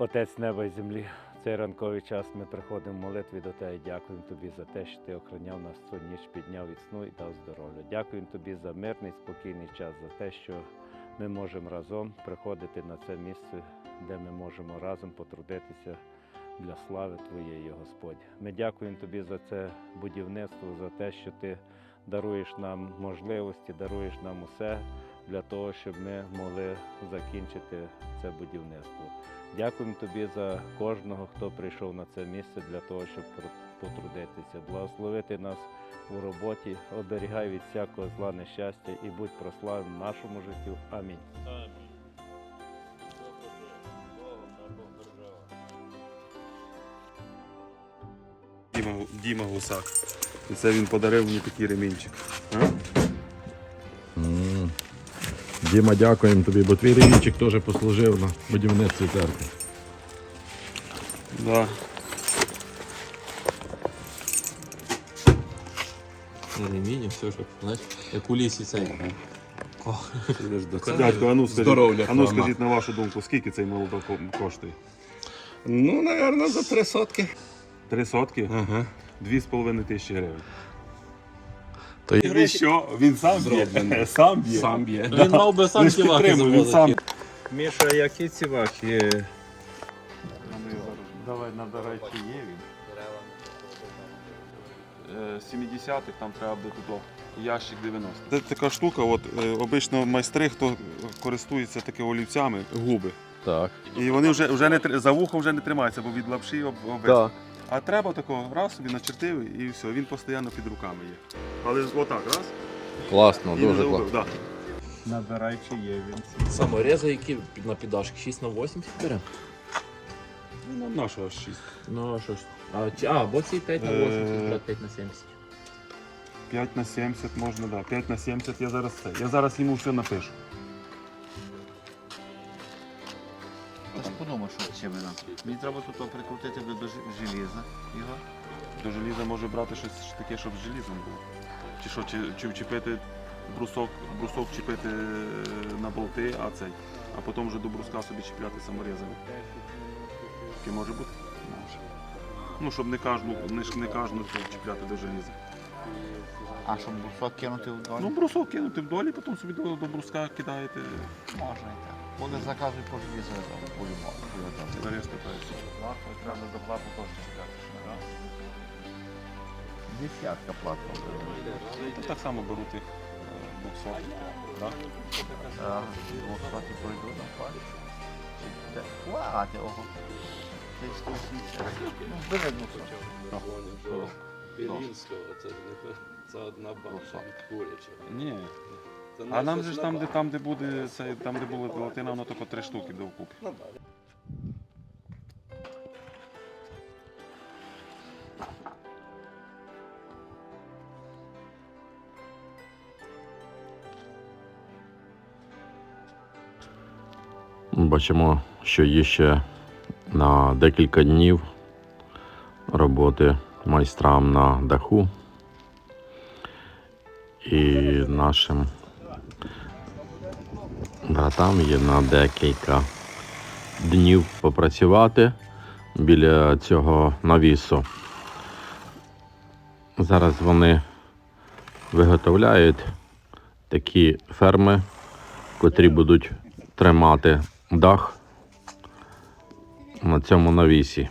Отець неба і землі, в цей ранковий час ми приходимо в молитві до Тебе. і Дякуємо Тобі за те, що Ти охороняв нас цю ніч, підняв від сну і дав здоров'я. Дякуємо Тобі за мирний, спокійний час, за те, що ми можемо разом приходити на це місце, де ми можемо разом потрудитися для слави Твоєї, Господь. Ми дякуємо Тобі за це будівництво, за те, що Ти даруєш нам можливості, даруєш нам усе для того, щоб ми могли закінчити це будівництво. Дякуємо тобі за кожного, хто прийшов на це місце для того, щоб потрудитися. Благословити нас у роботі, оберігай від всякого зла нещастя і будь прославлений в нашому життю. Амінь. Діма, Діма Гусак. І це він подарив мені такий ремінчик. А? Діма, дякуємо тобі, бо твій ремінчик теж послужив на будівництві церкви. Да. Ремінь, все ж, знаєш, як у лісі цей. Це дядько, а ну скажіть, а ну скажіть на вашу думку, скільки цей молоток коштує? Ну, напевно, за три сотки. Три сотки? Ага. Дві з половиною тисячі гривень. То І ви що? Він сам б'є? Зроблений. Сам б'є? Сам б'є. Він мав би сам ківаки підтримуй, заводити. сам. Міша, які ці ваші? Давай набирай, чи є він. 70-х там треба буде тут ящик 90. Це така штука, от е, обично майстри, хто користується такими олівцями, губи. Так. І вони вже, вже не тр- за вухом вже не тримаються, бо від лапші об, обвезли. А треба такого раз собі начертив і все, він постійно під руками є. Але отак, раз, Класно, і не дуже загубив. класно. Да. Набирай, чи є він. Саморези, які під- на підашки 6 на 80 бере. Ну, на нашого 6. Ну, а що ж. А, чи- а, бо ці 5 на Е. 80, брат, 5 на 70. 5 на 70 можна, да. 5 на 70 я зараз це. Я зараз йому все напишу. Я що чим нам. Мені треба тут прикрутити до желіза його. До желіза може брати щось таке, щоб з желізом було. Чи що, чи, чи вчепити брусок, брусок чіпити е, на болти, а цей. А потім вже до бруска собі чіпляти саморізами. Таке може бути? Може. Ну, щоб не кожну, не, не кожну чіпляти до желіза. А щоб брусок кинути в долі? Ну, брусок кинути вдолі, потім собі до, до бруска кидаєте. можна і так. Коли заказують по желізу, по-любому. Зараз питаюся. Треба доплату теж чекати. Десятка плата. Та так само беру тих е, 200. Да? Двохсоті пройду на платі. Хватить, ого. Ти ж. Ну, бери двохсоті. Білінського, це, це одна банка від курячого. Ні. А нам же ж там, де там, де буде це, там, де була палатина, воно тільки три штуки буде. Бачимо, що є ще на декілька днів роботи майстрам на даху. І нашим братам є на декілька днів попрацювати біля цього навісу. Зараз вони виготовляють такі ферми, котрі будуть тримати дах на цьому навісі.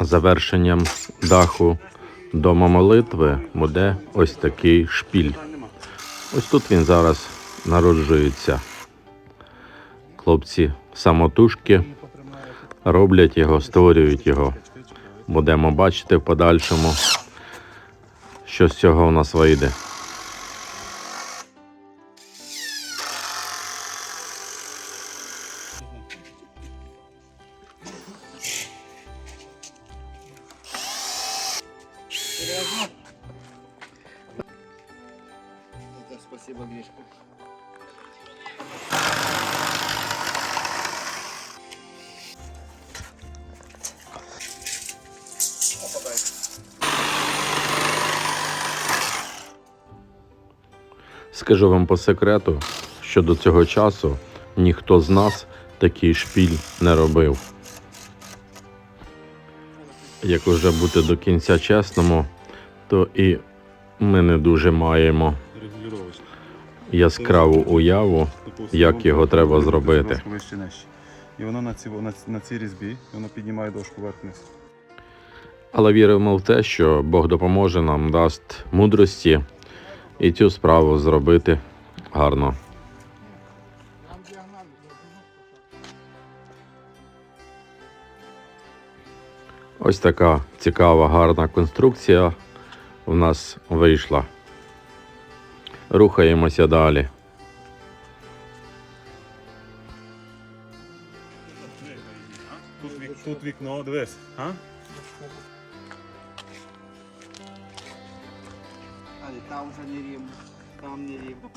Завершенням даху дома молитви буде ось такий шпіль. Ось тут він зараз народжується. Хлопці самотужки роблять його, створюють його. Будемо бачити в подальшому, що з цього у нас вийде. Скажу вам по секрету, що до цього часу ніхто з нас такий шпіль не робив. Як уже бути до кінця чесному, то і ми не дуже маємо яскраву уяву, як його треба зробити. І воно на, ці, на, на цій різьбі, воно піднімає дошку вниз. Але віримо в те, що Бог допоможе нам, дасть мудрості і цю справу зробити гарно. Ось така цікава, гарна конструкція в нас вийшла. Рухаємося далі. Тут вікно, дивись. А? Там вже не рівно, там не рівно.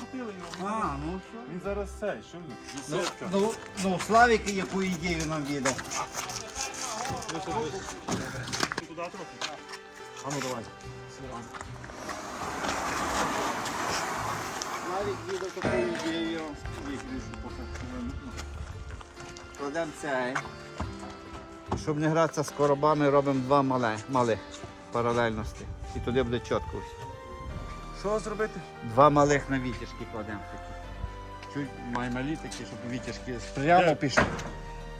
А, ну що? Він зараз цей, що він? Ну, ну, ну, Славік яку ідею нам віддав. Туди трохи. А ну давай. Славік віддав таку ідею. Поки. Кладемо цей. Щоб не гратися з коробами, робимо два мале, малих паралельності. І туди буде чітко. Що зробити? Два малих на вітяжки кладемо такі. Чуть має малі такі, щоб вітяжки прямо пішли.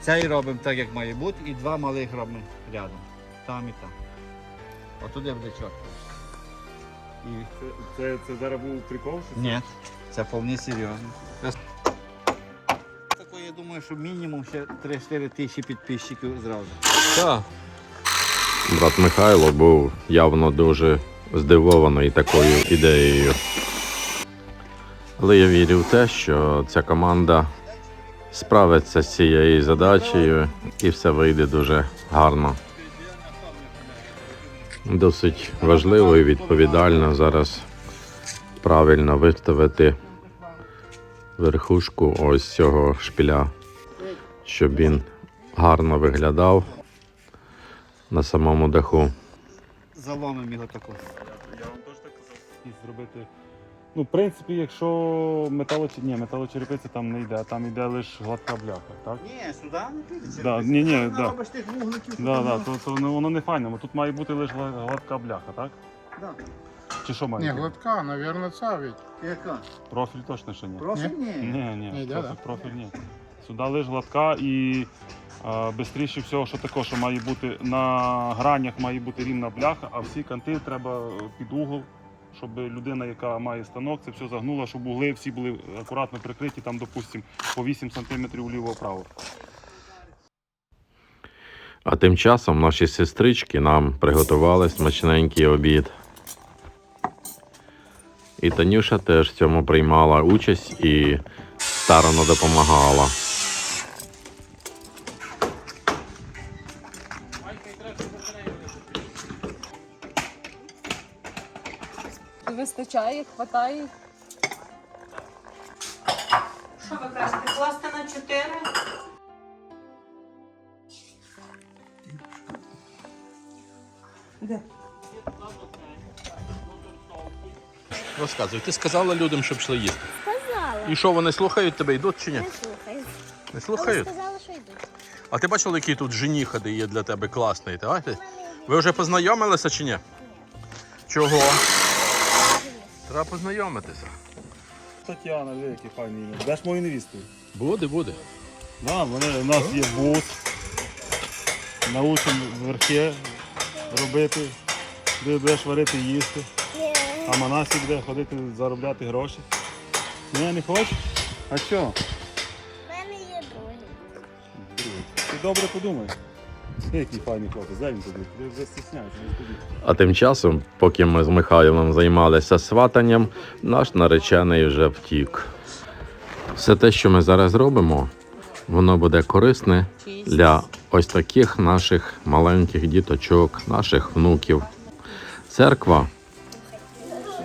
Цей робимо так, як має бути, і два малих робимо рядом. Там і там. Отуди буде чітко. І... Це, це, це зараз був прикол? Що це? Ні, це повні серйозно. Такої, я думаю, що мінімум ще 3-4 тисячі підписчиків зразу. Так. Брат Михайло був явно дуже здивований такою ідеєю. Але я вірю в те, що ця команда справиться з цією задачею і все вийде дуже гарно. Досить важливо і відповідально зараз правильно виставити верхушку ось цього шпіля, щоб він гарно виглядав на самому даху. Заломимо його таку. Я вам теж так казав. І зробити. Ну, в принципі, якщо металочі... Ні, металочерепиця там не йде, там йде лише гладка бляха, так? Ні, сюди не піде. Да, ні, ні, да. Робиш тих вугликів. Да, да, то, то ну, воно не файно, бо тут має бути лише гла- гладка бляха, так? Да. Чи що має? Ні, бути? гладка, навірно, ця від. Яка? Профіль точно ще ні. Профіль ні. Ні, ні, Не йде, профіль, да? профіль ні. Сюди лише гладка і швидше всього, що також що має бути на гранях має бути рівна бляха, а всі канти треба під угол, щоб людина, яка має станок, це все загнула, щоб угли всі були акуратно прикриті, там, допустимо, по 8 см вліво-вправо. А тим часом наші сестрички нам приготували смачненький обід. І Танюша теж в цьому приймала участь і старано допомагала. Вистачає, хватає. Що ви кажете, класти на 4? Де? Розказуй, ти сказала людям, щоб йшли їсти. Сказала. І що, вони слухають тебе, йдуть чи ні? Не слухай. Не Але сказала, що йдуть. А ти бачив, який тут женіхади є для тебе класний, так? Ви вже познайомилися чи ні? Чого? Треба познайомитися. Тетяна, ви які файні ім'я. Даш мою невісту. Буде, буде. Да, вони, у нас є бус. Научимо верхи робити, де будеш варити їсти. А Манасі буде ходити заробляти гроші. Ні, не хочеш? А що? Добре подумай. Який файний хлопець, дай. А тим часом, поки ми з Михайлом займалися сватанням, наш наречений вже втік. Все те, що ми зараз робимо, воно буде корисне для ось таких наших маленьких діточок, наших внуків. Церква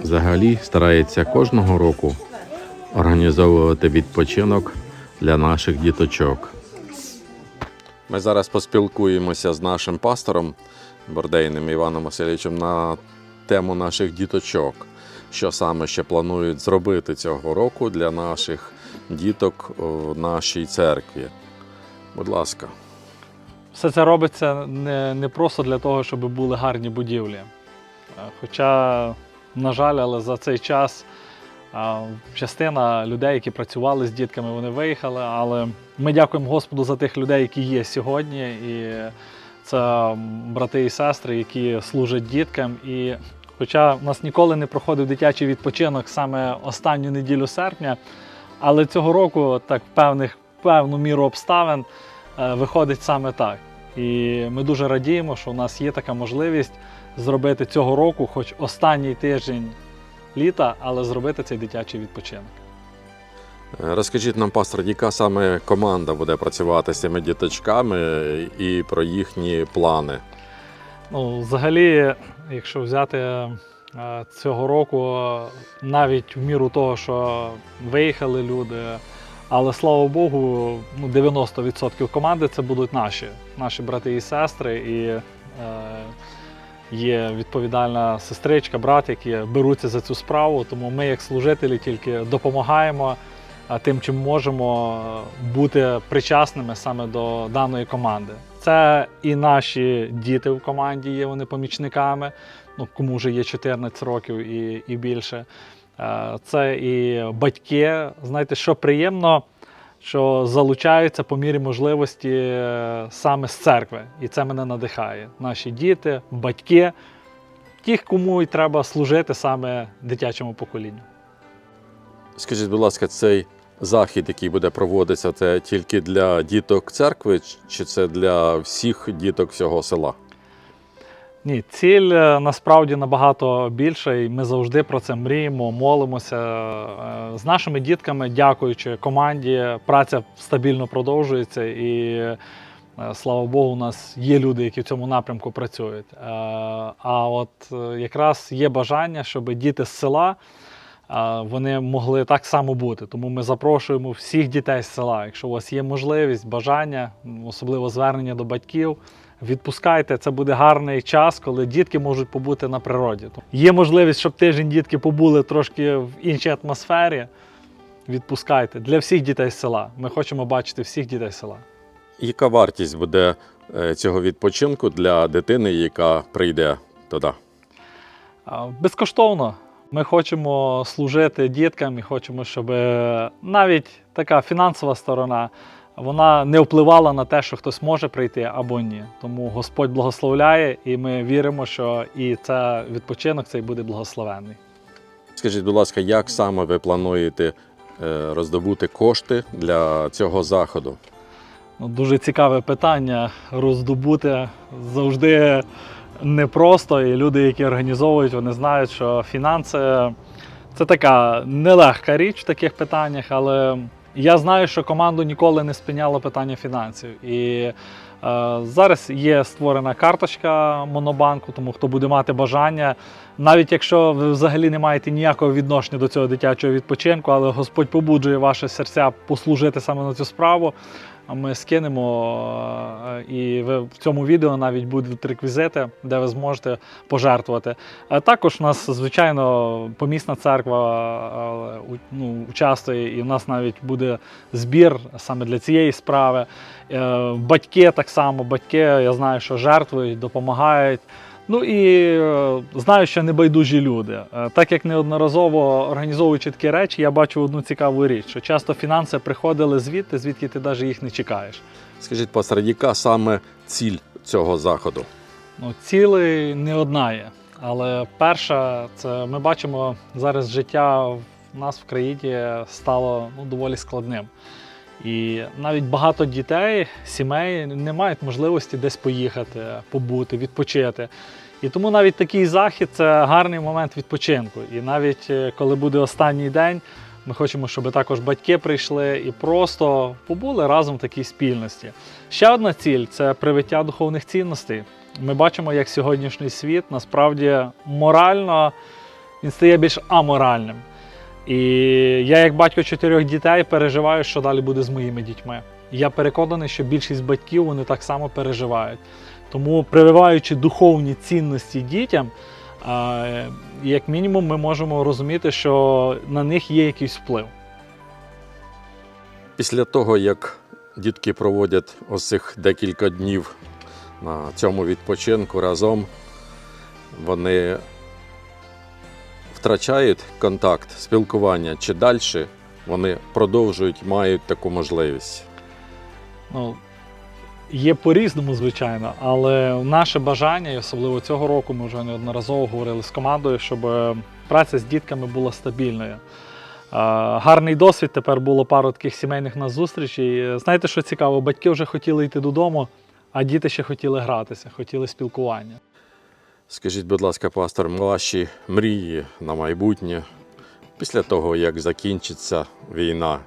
взагалі старається кожного року організовувати відпочинок для наших діточок. Ми зараз поспілкуємося з нашим пастором Бордейним Іваном Васильовичем на тему наших діточок, що саме ще планують зробити цього року для наших діток в нашій церкві. Будь ласка. Все це робиться не, не просто для того, щоб були гарні будівлі. Хоча, на жаль, але за цей час частина людей, які працювали з дітками, вони виїхали. Але ми дякуємо Господу за тих людей, які є сьогодні. І це брати і сестри, які служать діткам. І хоча в нас ніколи не проходив дитячий відпочинок саме останню неділю серпня, але цього року так певних певну міру обставин е, виходить саме так. І ми дуже радіємо, що у нас є така можливість зробити цього року, хоч останній тиждень літа, але зробити цей дитячий відпочинок. Е, Розкажіть нам, пастор, яка саме команда буде працювати з цими діточками і про їхні плани. Ну, взагалі, якщо взяти е, цього року, навіть в міру того, що виїхали люди, але слава Богу, ну, 90% команди це будуть наші, наші брати і сестри. І е, є відповідальна сестричка, брат, які беруться за цю справу. Тому ми, як служителі, тільки допомагаємо тим, чим можемо бути причасними саме до даної команди. Це і наші діти в команді є вони помічниками, ну кому вже є 14 років і, і більше. Е, Це і батьки. Знаєте, що приємно, що залучаються по мірі можливості е, саме з церкви. І це мене надихає. Наші діти, батьки, ті, кому і треба служити саме дитячому поколінню. Скажіть, будь ласка, цей захід, який буде проводитися, це тільки для діток церкви, чи це для всіх діток всього села? Ні, ціль е, насправді набагато більша, і ми завжди про це мріємо, молимося. Е, З нашими дітками, дякуючи команді, праця стабільно продовжується, і е, слава Богу, у нас є люди, які в цьому напрямку працюють. А от якраз є бажання, щоб діти з села. Вони могли так само бути, тому ми запрошуємо всіх дітей з села. Якщо у вас є можливість, бажання, особливо звернення до батьків, Відпускайте, це буде гарний час, коли дітки можуть побути на природі. Є можливість, щоб тиждень дітки побули трошки в іншій атмосфері. Відпускайте для всіх дітей з села. Ми хочемо бачити всіх дітей з села. Яка вартість буде е, цього відпочинку для дитини, яка прийде туди? Безкоштовно. Ми хочемо служити діткам і хочемо, щоб е, навіть така фінансова сторона вона не впливала на те, що хтось може прийти або ні. Тому Господь благословляє, і ми віримо, що і це відпочинок цей буде благословенний. Скажіть, будь ласка, як саме ви плануєте е, роздобути кошти для цього заходу? Ну, дуже цікаве питання. Роздобути завжди непросто, і люди, які організовують, вони знають, що фінанси це така нелегка річ в таких питаннях, але я знаю, що команду ніколи не спиняло питання фінансів. І е, зараз є створена карточка Монобанку, тому хто буде мати бажання, навіть якщо ви взагалі не маєте ніякого відношення до цього дитячого відпочинку, але Господь побуджує ваше серця послужити саме на цю справу. Ми скинемо, е, і ви в цьому відео навіть будуть реквізити, де ви зможете пожертвувати. А також у нас, звичайно, помісна церква е, ну, участвує, і в нас навіть буде збір саме для цієї справи. Е, Батьки так само, батьки, я знаю, що жертвують, допомагають. Ну і е, знаю, що небайдужі люди. Е, Так як неодноразово організовуючи такі речі, я бачу одну цікаву річ, що часто фінанси приходили звідти, звідки ти навіть їх не чекаєш. Скажіть, пастор, яка саме ціль цього заходу? Ну, цілей не одна є. Але перша, це ми бачимо зараз життя в нас в країні стало ну, доволі складним. І навіть багато дітей, сімей не мають можливості десь поїхати, побути, відпочити. І тому навіть такий захід це гарний момент відпочинку. І навіть е, коли буде останній день, ми хочемо, щоб також батьки прийшли і просто побули разом в такій спільності. Ще одна ціль це привиття духовних цінностей. Ми бачимо, як сьогоднішній світ насправді морально він стає більш аморальним. І я, як батько чотирьох дітей, переживаю, що далі буде з моїми дітьми. Я переконаний, що більшість батьків вони так само переживають. Тому, прививаючи духовні цінності дітям, як мінімум, ми можемо розуміти, що на них є якийсь вплив. Після того, як дітки проводять ось цих декілька днів на цьому відпочинку разом, вони втрачають контакт, спілкування чи далі вони продовжують, мають таку можливість. Ну, є по-різному, звичайно, але наше бажання, і особливо цього року, ми вже неодноразово говорили з командою, щоб е, праця з дітками була стабільною. Е, Гарний досвід. Тепер було пару таких сімейних на зустрічей. Знаєте, що цікаво? Батьки вже хотіли йти додому, а діти ще хотіли гратися, хотіли спілкування. Скажіть, будь ласка, пастор, ваші мрії на майбутнє після того, як закінчиться війна.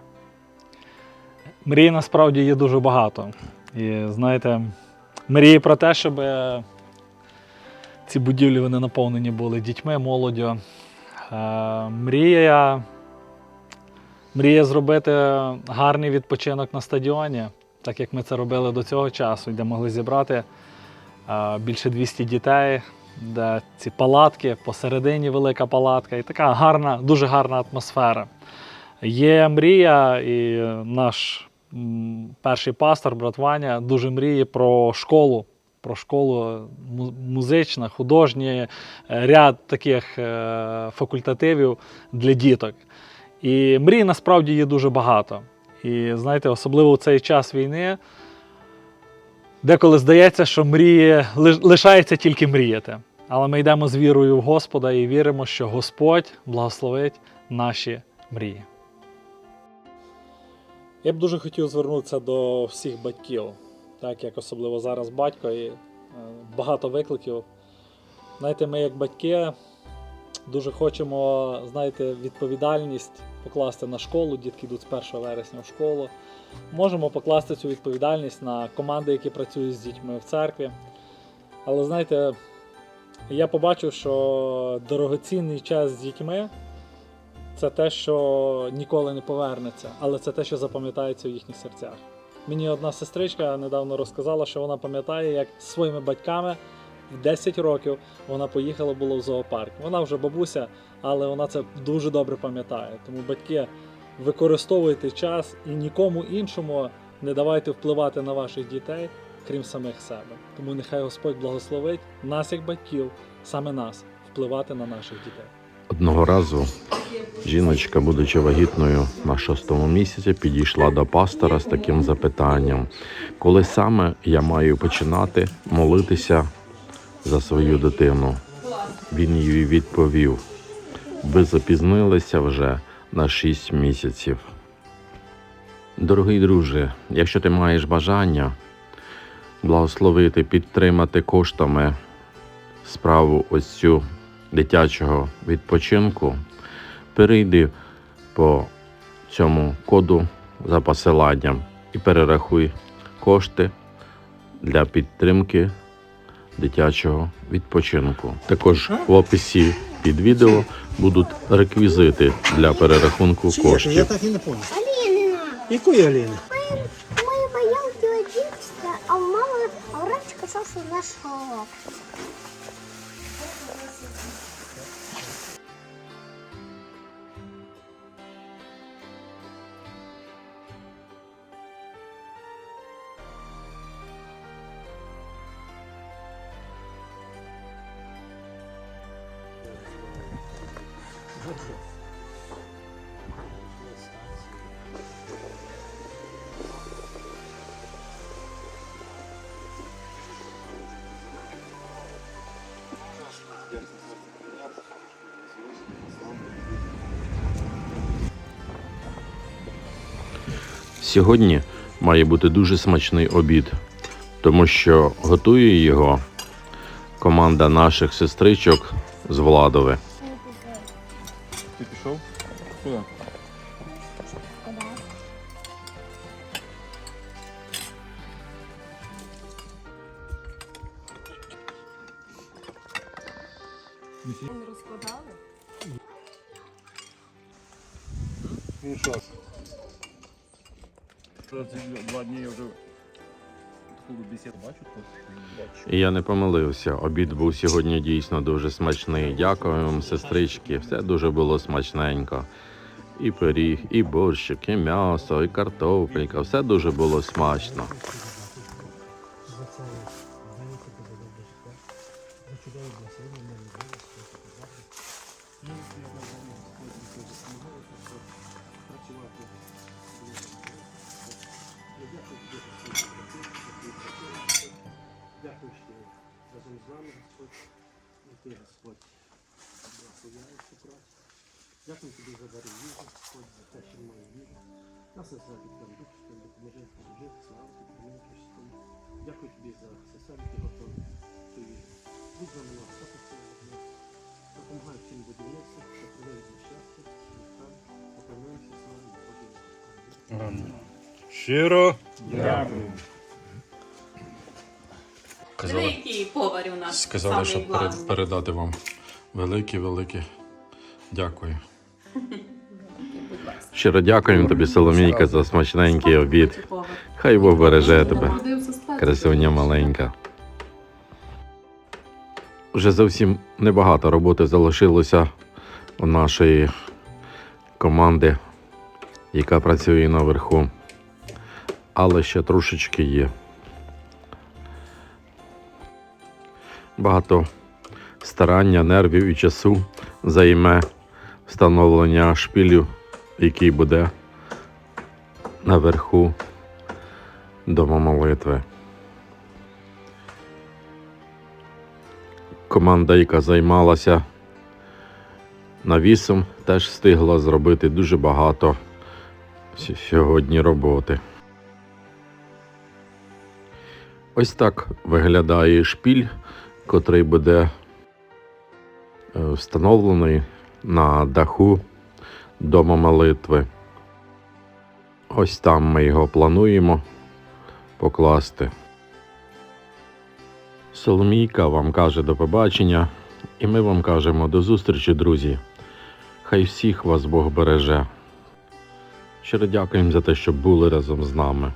Мрій насправді є дуже багато. І знаєте, мрії про те, щоб ці будівлі вони наповнені були дітьми, молоддю. Е, Мрія, мрія зробити гарний відпочинок на стадіоні, так як ми це робили до цього часу, де могли зібрати е, більше 200 дітей, де ці палатки, посередині велика палатка, і така гарна, дуже гарна атмосфера. Є мрія, і наш перший пастор, брат Ваня, дуже мріє про школу. Про школу музична, художній е, ряд таких е, факультативів для діток. І мрій насправді є дуже багато. І знаєте, особливо в цей час війни, деколи здається, що лиш- лишається тільки мріяти. Але ми йдемо з вірою в Господа і віримо, що Господь благословить наші мрії. Я б дуже хотів звернутися до всіх батьків, так як особливо зараз батько і е, багато викликів. Знаєте, ми як батьки дуже хочемо, знаєте, відповідальність покласти на школу. Дітки йдуть з 1 вересня в школу. Можемо покласти цю відповідальність на команди, які працюють з дітьми в церкві. Але знаєте, я побачив, що дорогоцінний час з дітьми це те, що ніколи не повернеться, але це те, що запам'ятається в їхніх серцях. Мені одна сестричка недавно розказала, що вона пам'ятає, як зі своїми батьками в 10 років вона поїхала було в зоопарк. Вона вже бабуся, але вона це дуже добре пам'ятає. Тому батьки, використовуйте час і нікому іншому не давайте впливати на ваших дітей, крім самих себе. Тому нехай Господь благословить нас, як батьків, саме нас, впливати на наших дітей. Одного разу жіночка, будучи вагітною на шостому місяці, підійшла до пастора з таким запитанням: коли саме я маю починати молитися за свою дитину? Він їй відповів: ви запізнилися вже на шість місяців. Дорогий друже, якщо ти маєш бажання благословити, підтримати коштами справу ось цю дитячого відпочинку, перейди по цьому коду за посиланням і перерахуй кошти для підтримки дитячого відпочинку. Також в описі під відео будуть реквізити для перерахунку коштів. я так і не понял. Аліна, Якої Аліни? моя моя дівчинка, а мама врач казав, що наш Сьогодні має бути дуже смачний обід, тому що готує його команда наших сестричок з Владове. Ти пішов? Куди? Ну що? Два дні я вже таку бесіду бачу. І я не помилився. Обід був сьогодні дійсно дуже смачний. Дякую вам, сестрички. Все дуже було смачненько. І пиріг, і борщик, і м'ясо, і картопелька. Все дуже було смачно. Дякую тобі за дари їжі, Господь, за те, що має їжу. Нас знає, там дух, що допоможе служити, славу тобі, милуєш тобі. Дякую тобі за сестер, які готові ту їжу. Будь за мене, все це допомагай всім будівництвам, що приводить до щастя, і там поклоняємося славі Божій. Щиро. Диви, який повар у нас. Сказали, самий щоб перед- главний. передати вам велике, велике дякую. Щиро дякуємо тобі, Соломійка, за смачненький обід. Хай Бог береже тебе, красуня маленька. Вже зовсім небагато роботи залишилося у нашої команди, яка працює наверху. Але ще трошечки є. Багато старання, нервів і часу займе встановлення шпилю, який буде наверху дома молитви. Команда, яка займалася навісом, теж встигла зробити дуже багато сьогодні роботи. Ось так виглядає шпіль, котрий буде е, встановлений на даху дома молитви. Ось там ми його плануємо покласти. Соломійка вам каже до побачення, і ми вам кажемо до зустрічі, друзі. Хай всіх вас Бог береже. Щиро дякуємо за те, що були разом з нами.